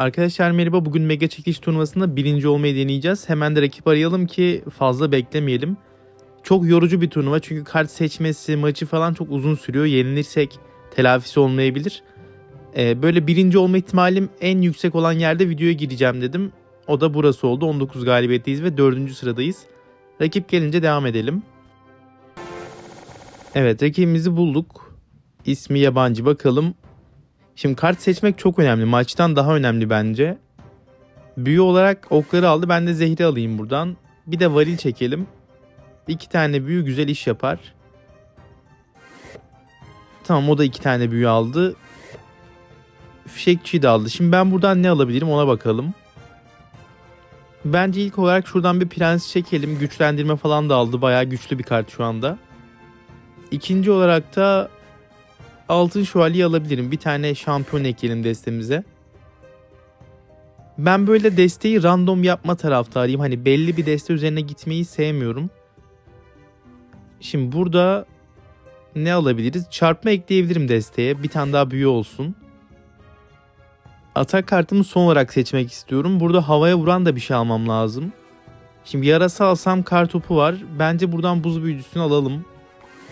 Arkadaşlar merhaba. Bugün mega çekiş turnuvasında birinci olmayı deneyeceğiz. Hemen de rakip arayalım ki fazla beklemeyelim. Çok yorucu bir turnuva çünkü kart seçmesi, maçı falan çok uzun sürüyor. Yenilirsek telafisi olmayabilir. Ee, böyle birinci olma ihtimalim en yüksek olan yerde videoya gireceğim dedim. O da burası oldu. 19 galibiyetteyiz ve 4. sıradayız. Rakip gelince devam edelim. Evet rakibimizi bulduk. İsmi yabancı bakalım. Şimdi kart seçmek çok önemli. Maçtan daha önemli bence. Büyü olarak okları aldı. Ben de zehri alayım buradan. Bir de varil çekelim. İki tane büyü güzel iş yapar. Tamam o da iki tane büyü aldı. Fişekçiyi de aldı. Şimdi ben buradan ne alabilirim ona bakalım. Bence ilk olarak şuradan bir prens çekelim. Güçlendirme falan da aldı. Bayağı güçlü bir kart şu anda. İkinci olarak da altın şövalye alabilirim. Bir tane şampiyon ekleyelim destemize. Ben böyle desteği random yapma taraftarıyım. Hani belli bir deste üzerine gitmeyi sevmiyorum. Şimdi burada ne alabiliriz? Çarpma ekleyebilirim desteğe. Bir tane daha büyü olsun. Atak kartımı son olarak seçmek istiyorum. Burada havaya vuran da bir şey almam lazım. Şimdi yarasa alsam kar topu var. Bence buradan buz büyücüsünü alalım.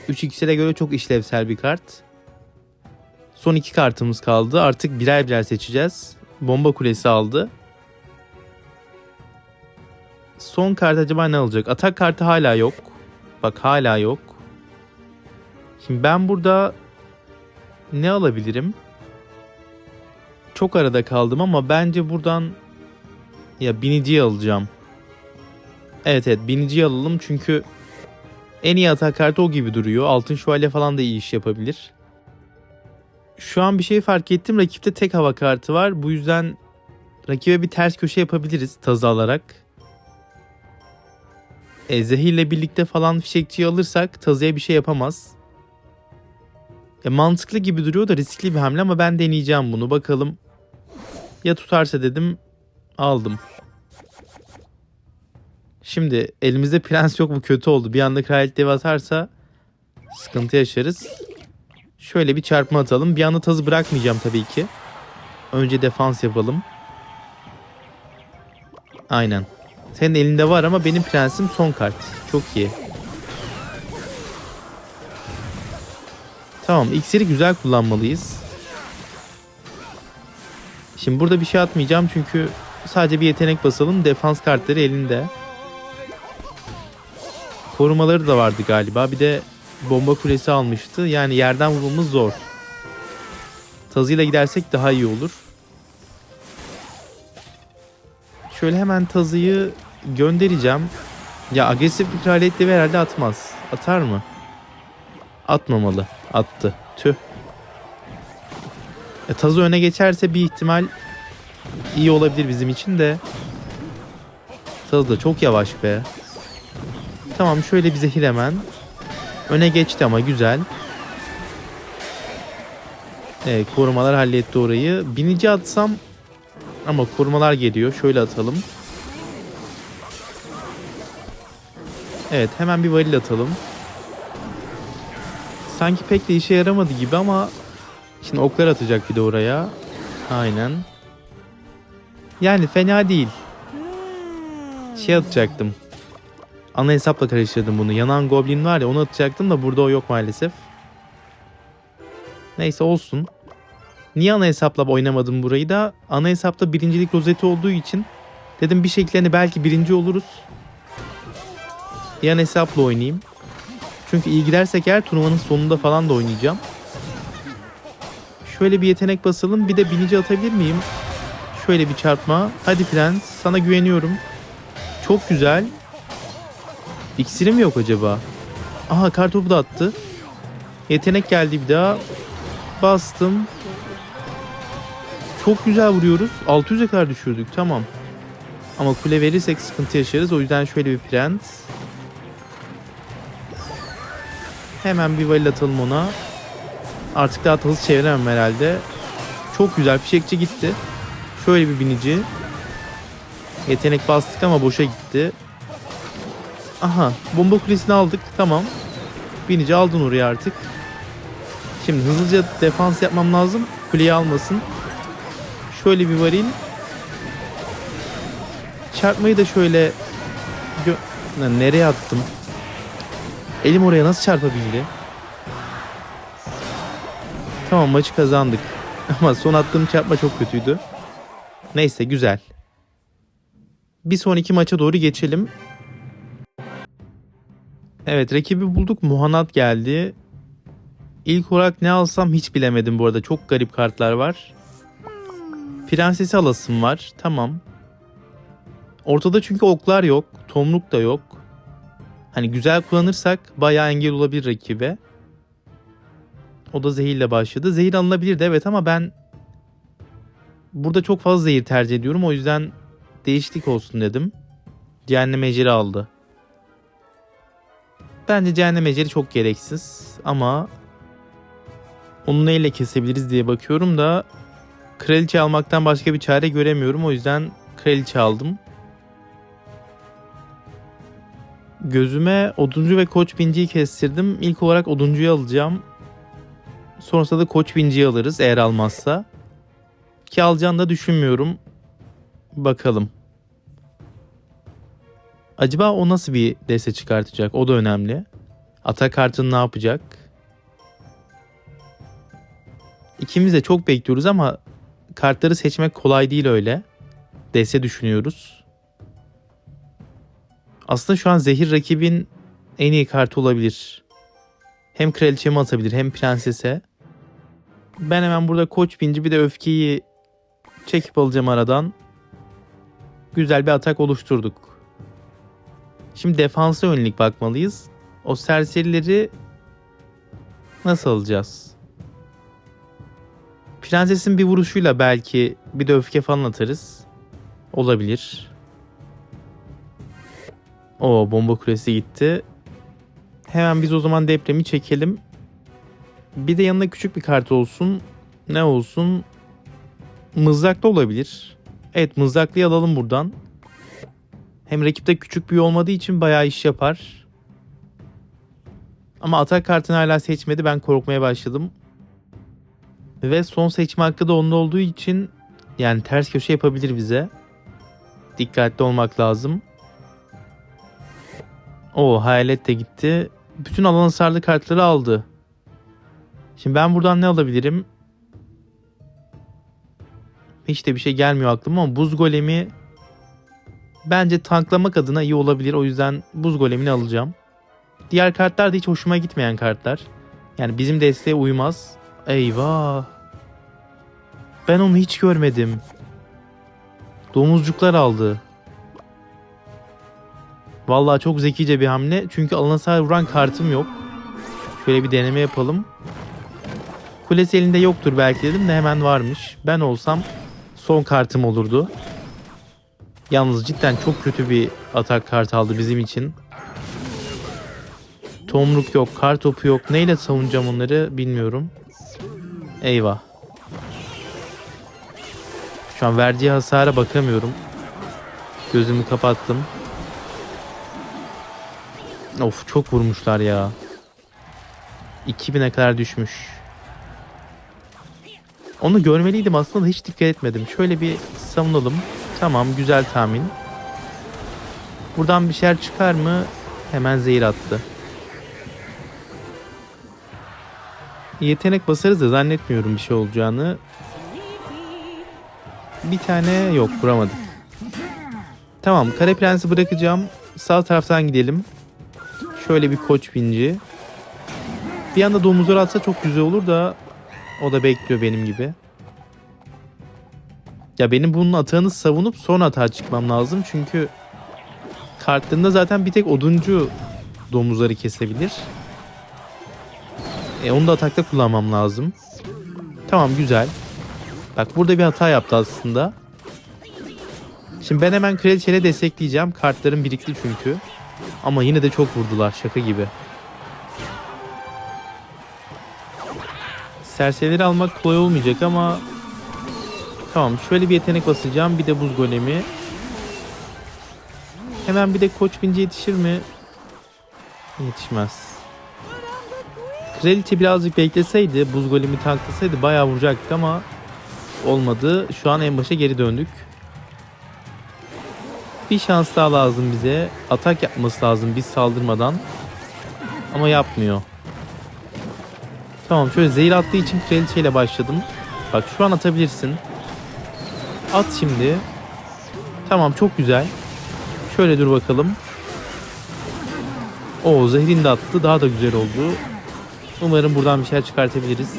3x'e göre çok işlevsel bir kart. Son iki kartımız kaldı. Artık birer birer seçeceğiz. Bomba kulesi aldı. Son kart acaba ne alacak? Atak kartı hala yok. Bak hala yok. Şimdi ben burada ne alabilirim? Çok arada kaldım ama bence buradan ya biniciyi alacağım. Evet evet biniciyi alalım çünkü en iyi atak kartı o gibi duruyor. Altın şövalye falan da iyi iş yapabilir. Şu an bir şey fark ettim. Rakipte tek hava kartı var. Bu yüzden rakibe bir ters köşe yapabiliriz tazı alarak. E, zehirle birlikte falan fişekçiyi alırsak tazıya bir şey yapamaz. Ya, mantıklı gibi duruyor da riskli bir hamle ama ben deneyeceğim bunu. Bakalım ya tutarsa dedim aldım. Şimdi elimizde prens yok bu kötü oldu. Bir anda kraliyet devi atarsa sıkıntı yaşarız. Şöyle bir çarpma atalım. Bir anda tazı bırakmayacağım tabii ki. Önce defans yapalım. Aynen. Senin elinde var ama benim prensim son kart. Çok iyi. Tamam iksiri güzel kullanmalıyız. Şimdi burada bir şey atmayacağım çünkü sadece bir yetenek basalım. Defans kartları elinde. Korumaları da vardı galiba. Bir de bomba kulesi almıştı. Yani yerden vurmamız zor. Tazıyla gidersek daha iyi olur. Şöyle hemen tazıyı göndereceğim. Ya agresif bir kraliyet herhalde atmaz. Atar mı? Atmamalı. Attı. Tüh. E, tazı öne geçerse bir ihtimal iyi olabilir bizim için de. Tazı da çok yavaş be. Tamam şöyle bir zehir hemen. Öne geçti ama güzel. Evet korumalar halletti orayı. Binici atsam ama korumalar geliyor. Şöyle atalım. Evet hemen bir varil atalım. Sanki pek de işe yaramadı gibi ama şimdi oklar atacak bir de oraya. Aynen. Yani fena değil. Şey atacaktım. Ana hesapla karıştırdım bunu. Yanan goblin var ya onu atacaktım da burada o yok maalesef. Neyse olsun. Niye ana hesapla oynamadım burayı da? Ana hesapta birincilik rozeti olduğu için dedim bir şekilde belki birinci oluruz. Yan hesapla oynayayım. Çünkü iyi gidersek eğer turnuvanın sonunda falan da oynayacağım. Şöyle bir yetenek basalım. Bir de binici atabilir miyim? Şöyle bir çarpma. Hadi Prens sana güveniyorum. Çok güzel. İksiri mi yok acaba? Aha kartopu da attı. Yetenek geldi bir daha. Bastım. Çok güzel vuruyoruz. 600'e kadar düşürdük. Tamam. Ama kule verirsek sıkıntı yaşarız. O yüzden şöyle bir prens. Hemen bir valil atalım ona. Artık daha hızlı çeviremem herhalde. Çok güzel. Fişekçi gitti. Şöyle bir binici. Yetenek bastık ama boşa gitti. Aha bomba kulesini aldık. Tamam. Binici aldın oraya artık. Şimdi hızlıca defans yapmam lazım. Kuleyi almasın. Şöyle bir varil. çarpmayı da şöyle gö- Lan nereye attım? Elim oraya nasıl çarpabildi? Tamam maçı kazandık. Ama son attığım çarpma çok kötüydü. Neyse güzel. Bir sonraki maça doğru geçelim. Evet rakibi bulduk. Muhanat geldi. İlk olarak ne alsam hiç bilemedim bu arada. Çok garip kartlar var. Prensesi alasım var. Tamam. Ortada çünkü oklar yok. Tomruk da yok. Hani güzel kullanırsak bayağı engel olabilir rakibe. O da zehirle başladı. Zehir alınabilirdi evet ama ben burada çok fazla zehir tercih ediyorum. O yüzden değişiklik olsun dedim. Cehennem ejderi aldı. Bence cehennem ejderi çok gereksiz ama onu neyle kesebiliriz diye bakıyorum da kraliçe almaktan başka bir çare göremiyorum. O yüzden kraliçe aldım. Gözüme oduncu ve koç binciyi kestirdim. İlk olarak oduncuyu alacağım. Sonrasında da koç binciyi alırız eğer almazsa. Ki alacağını da düşünmüyorum. Bakalım. Acaba o nasıl bir deste çıkartacak? O da önemli. Atak kartını ne yapacak? İkimiz de çok bekliyoruz ama kartları seçmek kolay değil öyle. Deste düşünüyoruz. Aslında şu an zehir rakibin en iyi kartı olabilir. Hem kraliçemi atabilir hem prensese. Ben hemen burada koç binci bir de öfkeyi çekip alacağım aradan. Güzel bir atak oluşturduk. Şimdi defansa yönelik bakmalıyız. O serserileri nasıl alacağız? Prensesin bir vuruşuyla belki bir de öfke falan atarız. Olabilir. O bomba kulesi gitti. Hemen biz o zaman depremi çekelim. Bir de yanına küçük bir kart olsun. Ne olsun? Mızraklı olabilir. Evet mızraklıyı alalım buradan. Hem rakipte küçük bir olmadığı için bayağı iş yapar. Ama atak kartını hala seçmedi. Ben korkmaya başladım. Ve son seçme hakkı da onda olduğu için yani ters köşe yapabilir bize. Dikkatli olmak lazım. O hayalet de gitti. Bütün alan hasarlı kartları aldı. Şimdi ben buradan ne alabilirim? Hiç de bir şey gelmiyor aklıma ama buz golemi bence tanklamak adına iyi olabilir. O yüzden buz golemini alacağım. Diğer kartlar da hiç hoşuma gitmeyen kartlar. Yani bizim desteğe uymaz. Eyvah. Ben onu hiç görmedim. Domuzcuklar aldı. Vallahi çok zekice bir hamle. Çünkü alana hasar vuran kartım yok. Şöyle bir deneme yapalım. Kulesi elinde yoktur belki dedim de hemen varmış. Ben olsam son kartım olurdu. Yalnız cidden çok kötü bir atak kartı aldı bizim için. Tomruk yok, kar topu yok. Neyle savunacağım onları bilmiyorum. Eyvah. Şu an verdiği hasara bakamıyorum. Gözümü kapattım. Of çok vurmuşlar ya. 2000'e kadar düşmüş. Onu görmeliydim aslında da hiç dikkat etmedim. Şöyle bir savunalım. Tamam güzel tahmin. Buradan bir şeyler çıkar mı? Hemen zehir attı. Yetenek basarız da zannetmiyorum bir şey olacağını. Bir tane yok vuramadık. Tamam kare prensi bırakacağım. Sağ taraftan gidelim. Şöyle bir koç binci. Bir anda domuzlar atsa çok güzel olur da o da bekliyor benim gibi. Ya benim bunun atağını savunup son atağa çıkmam lazım. Çünkü kartlarında zaten bir tek oduncu domuzları kesebilir. E onu da atakta kullanmam lazım. Tamam güzel. Bak burada bir hata yaptı aslında. Şimdi ben hemen kraliçeyle destekleyeceğim. Kartlarım birikti çünkü. Ama yine de çok vurdular şaka gibi. Serserileri almak kolay olmayacak ama Tamam şöyle bir yetenek basacağım bir de buz golemi. Hemen bir de koç binci yetişir mi? Yetişmez. Kraliçe birazcık bekleseydi buz golemi tanklasaydı bayağı vuracaktık ama olmadı. Şu an en başa geri döndük. Bir şans daha lazım bize. Atak yapması lazım biz saldırmadan. Ama yapmıyor. Tamam şöyle zehir attığı için kraliçeyle başladım. Bak şu an atabilirsin. At şimdi. Tamam çok güzel. Şöyle dur bakalım. O zehrin de attı. Daha da güzel oldu. Umarım buradan bir şeyler çıkartabiliriz.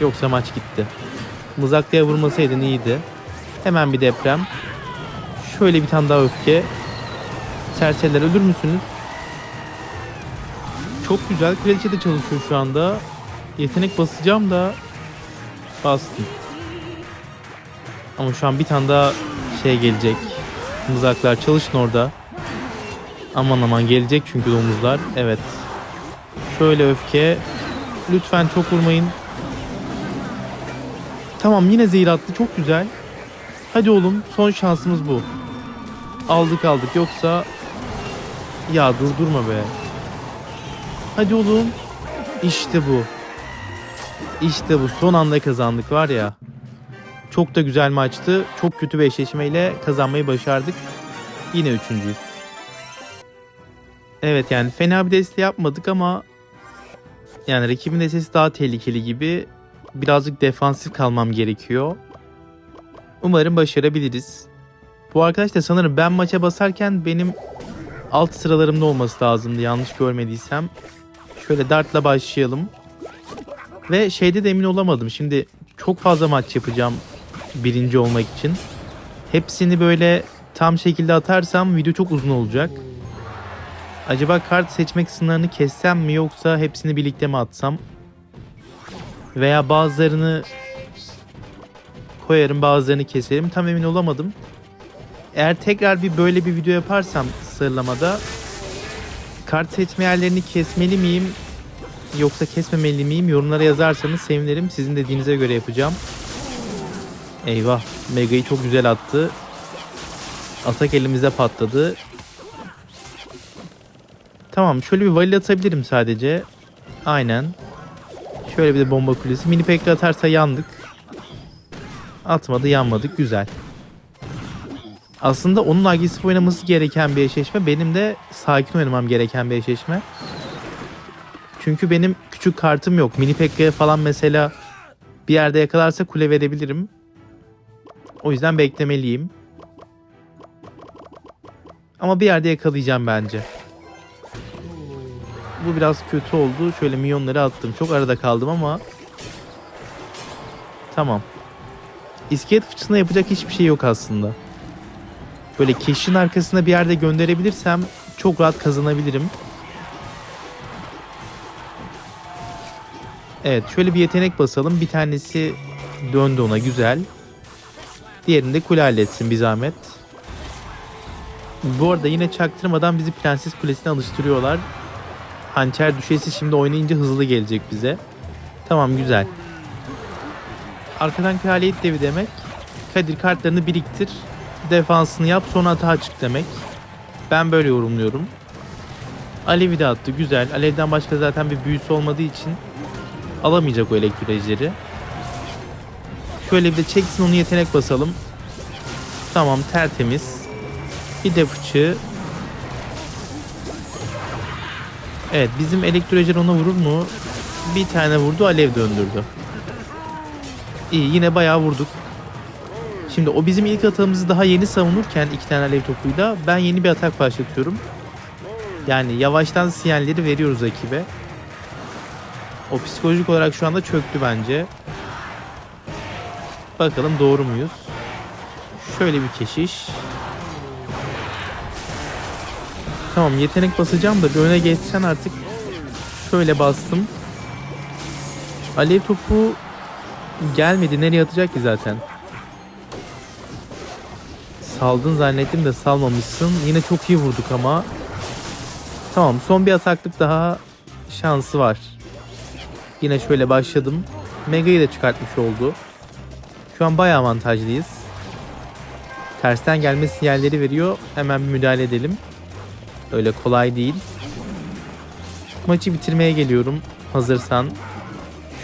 Yoksa maç gitti. Mızraklıya vurmasaydın iyiydi. Hemen bir deprem. Şöyle bir tane daha öfke. Serseriler ölür müsünüz? Çok güzel. Kraliçe de çalışıyor şu anda. Yetenek basacağım da bastım. Ama şu an bir tane daha şey gelecek. Mızraklar çalışın orada. Aman aman gelecek çünkü domuzlar. Evet. Şöyle öfke. Lütfen çok vurmayın. Tamam yine zehir attı. Çok güzel. Hadi oğlum son şansımız bu. Aldık aldık yoksa ya durdurma be. Hadi oğlum. İşte bu. İşte bu. Son anda kazandık var ya. Çok da güzel maçtı. Çok kötü bir eşleşmeyle kazanmayı başardık. Yine üçüncüyüz. Evet yani fena bir deste yapmadık ama yani rakibin destesi daha tehlikeli gibi. Birazcık defansif kalmam gerekiyor. Umarım başarabiliriz. Bu arkadaş da sanırım ben maça basarken benim alt sıralarımda olması lazımdı yanlış görmediysem. Şöyle dartla başlayalım. Ve şeyde de emin olamadım. Şimdi çok fazla maç yapacağım birinci olmak için. Hepsini böyle tam şekilde atarsam video çok uzun olacak. Acaba kart seçmek sınırını kessem mi yoksa hepsini birlikte mi atsam? Veya bazılarını koyarım bazılarını keserim tam emin olamadım. Eğer tekrar bir böyle bir video yaparsam sırlamada kart seçme yerlerini kesmeli miyim yoksa kesmemeli miyim yorumlara yazarsanız sevinirim. Sizin dediğinize göre yapacağım. Eyvah Mega'yı çok güzel attı. Atak elimize patladı. Tamam şöyle bir valil atabilirim sadece. Aynen. Şöyle bir de bomba kulesi. Mini pekka atarsa yandık. Atmadı yanmadık güzel. Aslında onun agresif oynaması gereken bir eşleşme. Benim de sakin oynamam gereken bir eşleşme. Çünkü benim küçük kartım yok. Mini Pekka'ya falan mesela bir yerde yakalarsa kule verebilirim. O yüzden beklemeliyim. Ama bir yerde yakalayacağım bence. Bu biraz kötü oldu. Şöyle milyonları attım. Çok arada kaldım ama Tamam. İskelet fıçısına yapacak hiçbir şey yok aslında. Böyle keşin arkasına bir yerde gönderebilirsem çok rahat kazanabilirim. Evet şöyle bir yetenek basalım. Bir tanesi döndü ona güzel. Diğerini de kule bir zahmet. Bu arada yine çaktırmadan bizi Prenses Kulesi'ne alıştırıyorlar. Hançer düşesi şimdi oynayınca hızlı gelecek bize. Tamam güzel. Arkadan kraliyet devi demek. Kadir kartlarını biriktir. Defansını yap sonra atağa çık demek. Ben böyle yorumluyorum. Alevi de attı güzel. Alevden başka zaten bir büyüsü olmadığı için alamayacak o elektrolojleri. Şöyle bir de çeksin onu yetenek basalım. Tamam tertemiz. Bir de fıçı. Evet bizim elektrolojiler ona vurur mu? Bir tane vurdu alev döndürdü. İyi yine bayağı vurduk. Şimdi o bizim ilk atağımızı daha yeni savunurken iki tane alev topuyla ben yeni bir atak başlatıyorum. Yani yavaştan sinyalleri veriyoruz rakibe. O psikolojik olarak şu anda çöktü bence. Bakalım doğru muyuz? Şöyle bir keşiş. Tamam yetenek basacağım da bir öne geçsen artık. Şöyle bastım. Alev topu gelmedi. Nereye atacak ki zaten? Saldın zannettim de salmamışsın. Yine çok iyi vurduk ama. Tamam son bir ataklık daha şansı var. Yine şöyle başladım. Mega'yı da çıkartmış oldu. Şu an bayağı avantajlıyız. Tersten gelme sinyalleri veriyor. Hemen bir müdahale edelim. Öyle kolay değil. Maçı bitirmeye geliyorum. Hazırsan.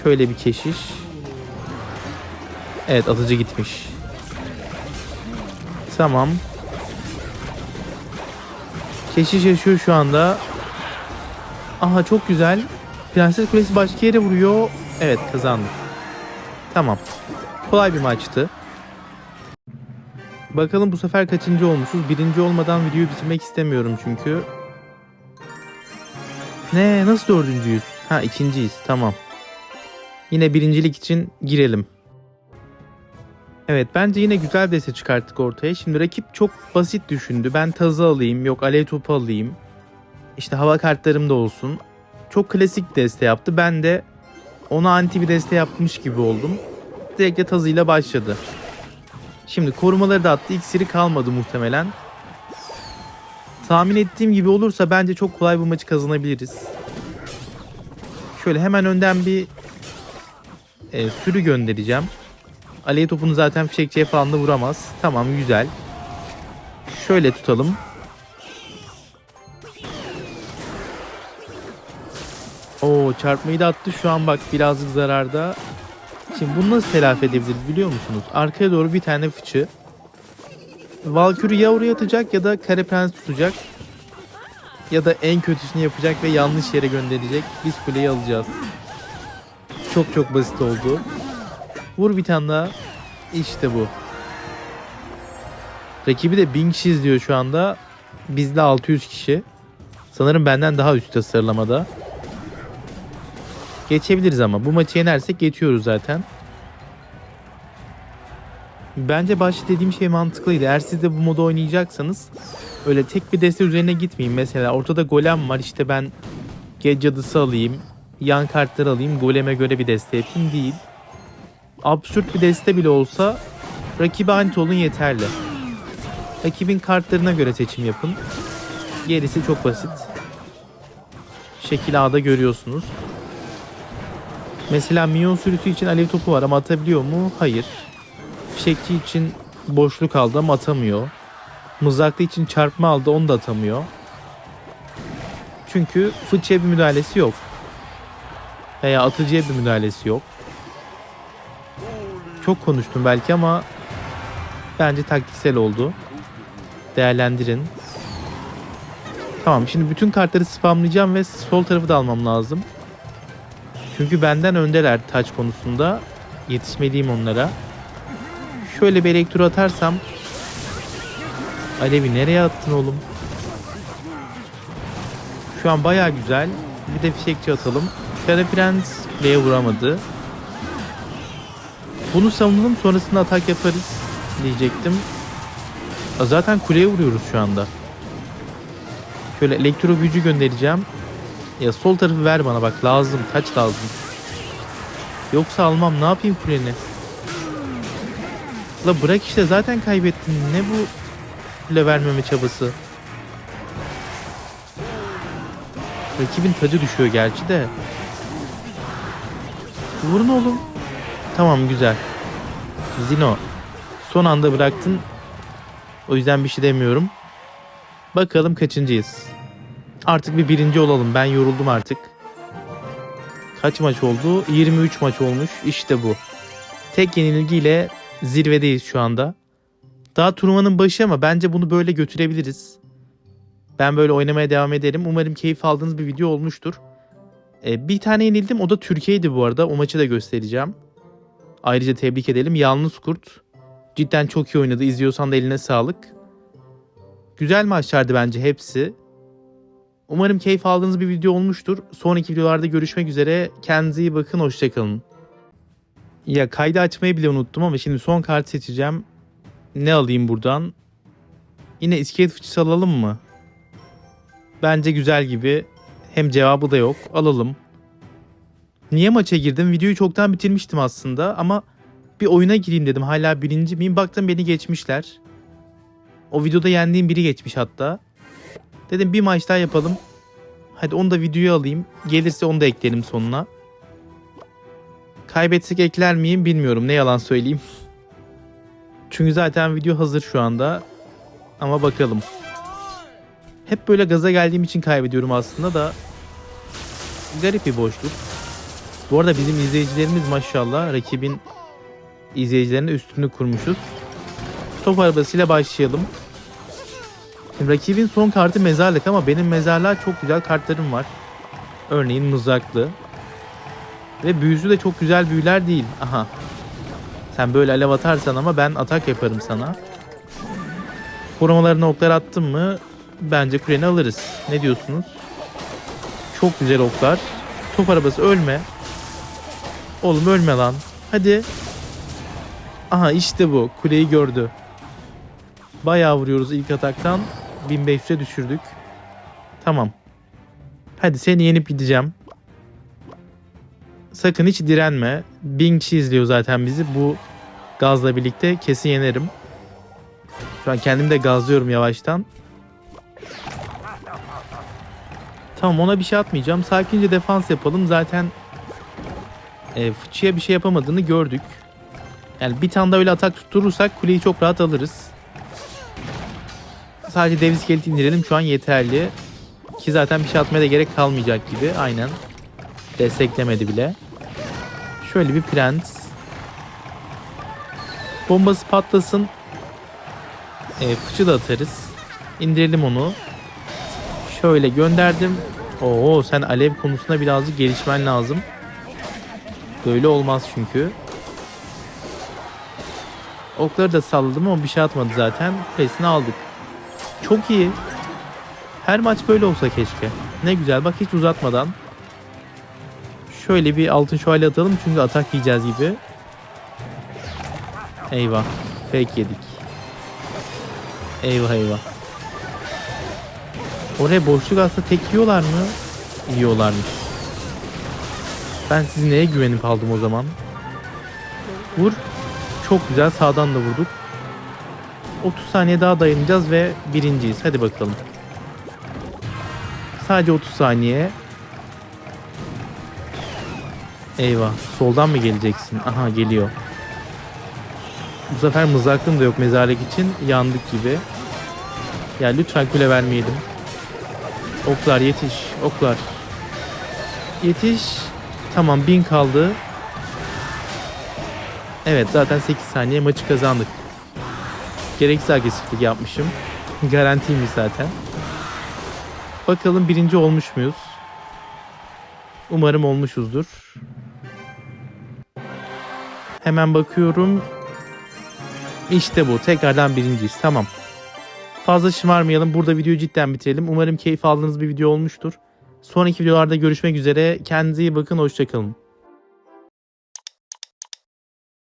Şöyle bir keşiş. Evet atıcı gitmiş. Tamam. Keşiş yaşıyor şu anda. Aha çok güzel. Prenses Kulesi başka yere vuruyor. Evet kazandık. Tamam. Kolay bir maçtı. Bakalım bu sefer kaçıncı olmuşuz? Birinci olmadan videoyu bitirmek istemiyorum çünkü. Ne? Nasıl dördüncüyüz? Ha ikinciyiz. Tamam. Yine birincilik için girelim. Evet bence yine güzel bir deste çıkarttık ortaya. Şimdi rakip çok basit düşündü. Ben tazı alayım, yok alev topu alayım. İşte hava kartlarım da olsun. Çok klasik deste yaptı. Ben de ona anti bir deste yapmış gibi oldum. Direkt de tazıyla başladı. Şimdi korumaları da attı. İksiri kalmadı muhtemelen. Tahmin ettiğim gibi olursa bence çok kolay bu maçı kazanabiliriz. Şöyle hemen önden bir e, sürü göndereceğim. Aleye topunu zaten fişekçiye falan da vuramaz. Tamam güzel. Şöyle tutalım. Oo çarpmayı da attı. Şu an bak birazcık zararda. Şimdi bunu nasıl telafi edebiliriz biliyor musunuz? Arkaya doğru bir tane fıçı. Valkyrie ya oraya atacak ya da kare prens tutacak. Ya da en kötüsünü yapacak ve yanlış yere gönderecek. Biz kuleyi alacağız. Çok çok basit oldu. Vur bir tane daha. İşte bu. Rakibi de 1000 kişi izliyor şu anda. Bizde 600 kişi. Sanırım benden daha üstte sıralamada. Geçebiliriz ama. Bu maçı yenersek geçiyoruz zaten. Bence başta dediğim şey mantıklıydı. Eğer siz de bu modu oynayacaksanız öyle tek bir deste üzerine gitmeyin. Mesela ortada golem var işte ben gece alayım. Yan kartları alayım. Goleme göre bir deste yapayım değil. Absürt bir deste bile olsa rakibe anti olun yeterli. Rakibin kartlarına göre seçim yapın. Gerisi çok basit. Şekil A'da görüyorsunuz. Mesela minyon sürüsü için alev topu var ama atabiliyor mu? Hayır. Fişekçi için boşluk aldı ama atamıyor. Mızraklı için çarpma aldı onu da atamıyor. Çünkü fıçıya bir müdahalesi yok. Veya atıcıya bir müdahalesi yok. Çok konuştum belki ama bence taktiksel oldu. Değerlendirin. Tamam şimdi bütün kartları spamlayacağım ve sol tarafı da almam lazım. Çünkü benden öndeler taç konusunda. Yetişmeliyim onlara. Şöyle bir elektro atarsam Alevi nereye attın oğlum? Şu an baya güzel. Bir de fişekçi atalım. Kara Prens kuleye vuramadı. Bunu savunalım sonrasında atak yaparız diyecektim. Zaten kuleye vuruyoruz şu anda. Şöyle elektro gücü göndereceğim. Ya sol tarafı ver bana bak lazım. Kaç lazım. Yoksa almam ne yapayım kuleni. La bırak işte zaten kaybettin. Ne bu kule vermeme çabası. Rakibin tacı düşüyor gerçi de. Vurun oğlum. Tamam güzel. Zino. Son anda bıraktın. O yüzden bir şey demiyorum. Bakalım kaçıncıyız. Artık bir birinci olalım. Ben yoruldum artık. Kaç maç oldu? 23 maç olmuş. İşte bu. Tek yenilgiyle zirvedeyiz şu anda. Daha turnuvanın başı ama bence bunu böyle götürebiliriz. Ben böyle oynamaya devam ederim. Umarım keyif aldığınız bir video olmuştur. Ee, bir tane yenildim. O da Türkiye'ydi bu arada. O maçı da göstereceğim. Ayrıca tebrik edelim. Yalnız Kurt. Cidden çok iyi oynadı. İzliyorsan da eline sağlık. Güzel maçlardı bence hepsi. Umarım keyif aldığınız bir video olmuştur. Sonraki videolarda görüşmek üzere. Kendinize iyi bakın. Hoşçakalın. Ya kaydı açmayı bile unuttum ama şimdi son kart seçeceğim. Ne alayım buradan? Yine iskelet fıçısı alalım mı? Bence güzel gibi. Hem cevabı da yok. Alalım. Niye maça girdim? Videoyu çoktan bitirmiştim aslında ama bir oyuna gireyim dedim. Hala birinci miyim? Baktım beni geçmişler. O videoda yendiğim biri geçmiş hatta. Dedim bir maç daha yapalım. Hadi onu da videoya alayım. Gelirse onu da eklerim sonuna. Kaybetsek ekler miyim bilmiyorum. Ne yalan söyleyeyim. Çünkü zaten video hazır şu anda. Ama bakalım. Hep böyle gaza geldiğim için kaybediyorum aslında da. Garip bir boşluk. Bu arada bizim izleyicilerimiz maşallah rakibin izleyicilerine üstünü kurmuşuz. Top arabasıyla başlayalım. Şimdi rakibin son kartı mezarlık ama benim mezarlığa çok güzel kartlarım var. Örneğin mızraklı. Ve büyüsü de çok güzel büyüler değil. Aha. Sen böyle alev atarsan ama ben atak yaparım sana. Korumalarına oklar attım mı bence kuleni alırız. Ne diyorsunuz? Çok güzel oklar. Top arabası ölme. Oğlum ölme lan. Hadi. Aha işte bu. Kuleyi gördü. Bayağı vuruyoruz ilk ataktan. 1500'e düşürdük. Tamam. Hadi seni yenip gideceğim. Sakın hiç direnme. Bin kişi izliyor zaten bizi. Bu gazla birlikte kesin yenerim. Şu an kendimi de gazlıyorum yavaştan. Tamam ona bir şey atmayacağım. Sakince defans yapalım. Zaten e, fıçıya bir şey yapamadığını gördük. Yani bir tane daha öyle atak tutturursak kuleyi çok rahat alırız. Sadece dev iskeleti indirelim şu an yeterli. Ki zaten bir şey atmaya da gerek kalmayacak gibi. Aynen. Desteklemedi bile. Şöyle bir prens. Bombası patlasın. E, fıçı da atarız. İndirelim onu. Şöyle gönderdim. Oo sen alev konusunda birazcık gelişmen lazım. Böyle olmaz çünkü. Okları da salladım ama bir şey atmadı zaten. Kulesini aldık. Çok iyi. Her maç böyle olsa keşke. Ne güzel bak hiç uzatmadan. Şöyle bir altın şövalye atalım çünkü atak yiyeceğiz gibi. Eyvah. Fake yedik. Eyvah eyvah. Oraya boşluk atsa tek yiyorlar mı? Yiyorlarmış. Ben sizi neye güvenip aldım o zaman? Vur. Çok güzel sağdan da vurduk. 30 saniye daha dayanacağız ve birinciyiz. Hadi bakalım. Sadece 30 saniye. Eyvah. Soldan mı geleceksin? Aha geliyor. Bu sefer mızraklığım da yok mezarlık için. Yandık gibi. Ya lütfen kule vermeyelim. Oklar yetiş. Oklar. Yetiş. Tamam 1000 kaldı. Evet zaten 8 saniye maçı kazandık. Gereksiz agresiflik yapmışım. Garantiymiş zaten. Bakalım birinci olmuş muyuz? Umarım olmuşuzdur. Hemen bakıyorum. İşte bu. Tekrardan birinciyiz. Tamam. Fazla şımarmayalım. Burada videoyu cidden bitirelim. Umarım keyif aldığınız bir video olmuştur. Sonraki videolarda görüşmek üzere. Kendinize iyi bakın. Hoşçakalın.